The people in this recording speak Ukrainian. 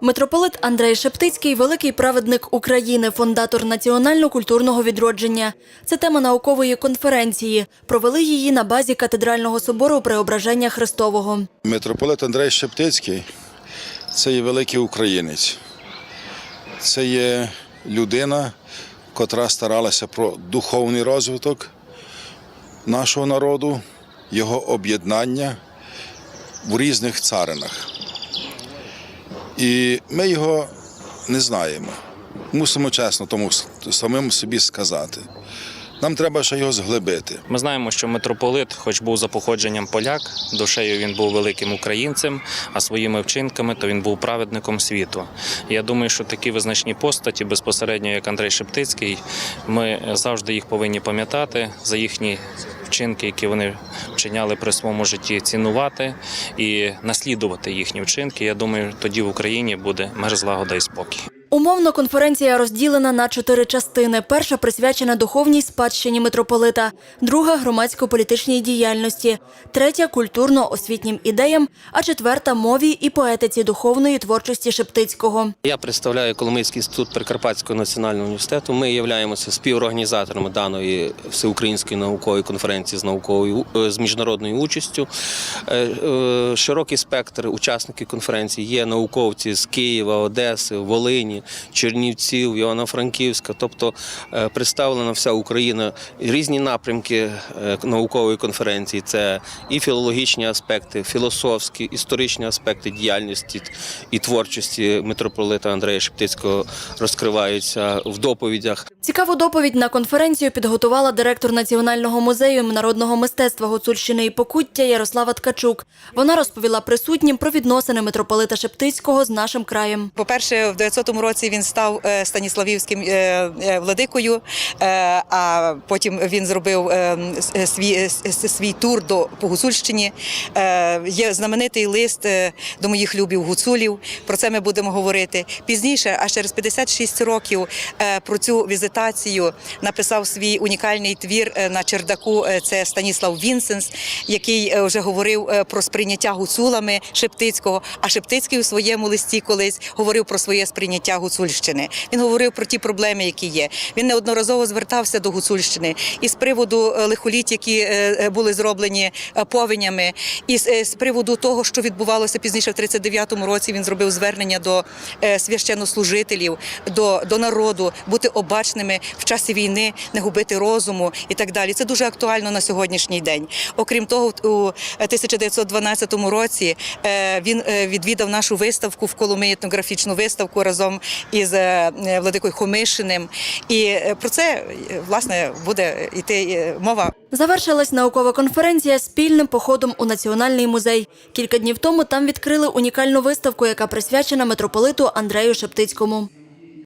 Митрополит Андрей Шептицький великий праведник України, фондатор національно-культурного відродження. Це тема наукової конференції. Провели її на базі катедрального собору Преображення Христового. Митрополит Андрей Шептицький це є великий українець. Це є людина, котра старалася про духовний розвиток нашого народу, його об'єднання в різних царинах. І ми його не знаємо. Мусимо чесно тому самим собі сказати. Нам треба ще його зглибити. Ми знаємо, що митрополит, хоч був за походженням поляк, душею він був великим українцем, а своїми вчинками то він був праведником світу. Я думаю, що такі визначні постаті, безпосередньо як Андрей Шептицький, ми завжди їх повинні пам'ятати за їхні вчинки, які вони вчиняли при своєму житті, цінувати і наслідувати їхні вчинки. Я думаю, тоді в Україні буде мир, злагода і спокій. Умовно конференція розділена на чотири частини. Перша присвячена духовній спадщині митрополита, друга громадсько-політичній діяльності, третя культурно-освітнім ідеям, а четверта мові і поетиці духовної творчості Шептицького. Я представляю Коломийський інститут Прикарпатського національного університету. Ми являємося співорганізаторами даної всеукраїнської наукової конференції з науковою е, з міжнародною участю. Е, е, Широкий спектр учасників конференції є науковці з Києва, Одеси, Волині, Чернівців, Івано-Франківська. Тобто е, представлена вся Україна. Різні напрямки е, наукової конференції це і філологічні аспекти, філософські, історичні аспекти діяльності і творчості митрополита Андрея Шептицького розкриваються в доповідях. Цікаву доповідь на конференцію підготувала директор Національного музею народного мистецтва Гуцульщини і Покуття Ярослава Ткачук. Вона розповіла присутнім про відносини митрополита Шептицького з нашим краєм. По-перше, в 900 році він став е, станіславівським е, е, владикою, а потім він зробив свій, свій тур до по Гуцульщині. Є знаменитий лист до моїх любів гуцулів. Про це ми будемо говорити пізніше. А через 56 років про цю візитацію написав свій унікальний твір на чердаку. Це Станіслав Вінсенс, який вже говорив про сприйняття гуцулами Шептицького. А Шептицький у своєму листі колись говорив про своє сприйняття Гуцульщини. Він говорив про ті проблеми, які є. Він неодноразово звертався до Гуцульщини і з приводу е, лихоліт, які е, е, були зроблені повенями, і з, приводу того, що відбувалося пізніше в 39-му році. Він зробив звернення до священнослужителів, до, до народу, бути обачними в часі війни, не губити розуму і так далі. Це дуже актуально на сьогоднішній день. Окрім того, у 1912 році він відвідав нашу виставку в Коломиї, етнографічну виставку разом із е, Владикою Хомишиним. І е, про це е, власне буде йти е, мова Завершилась наукова конференція спільним походом у Національний музей. Кілька днів тому там відкрили унікальну виставку, яка присвячена митрополиту Андрею Шептицькому.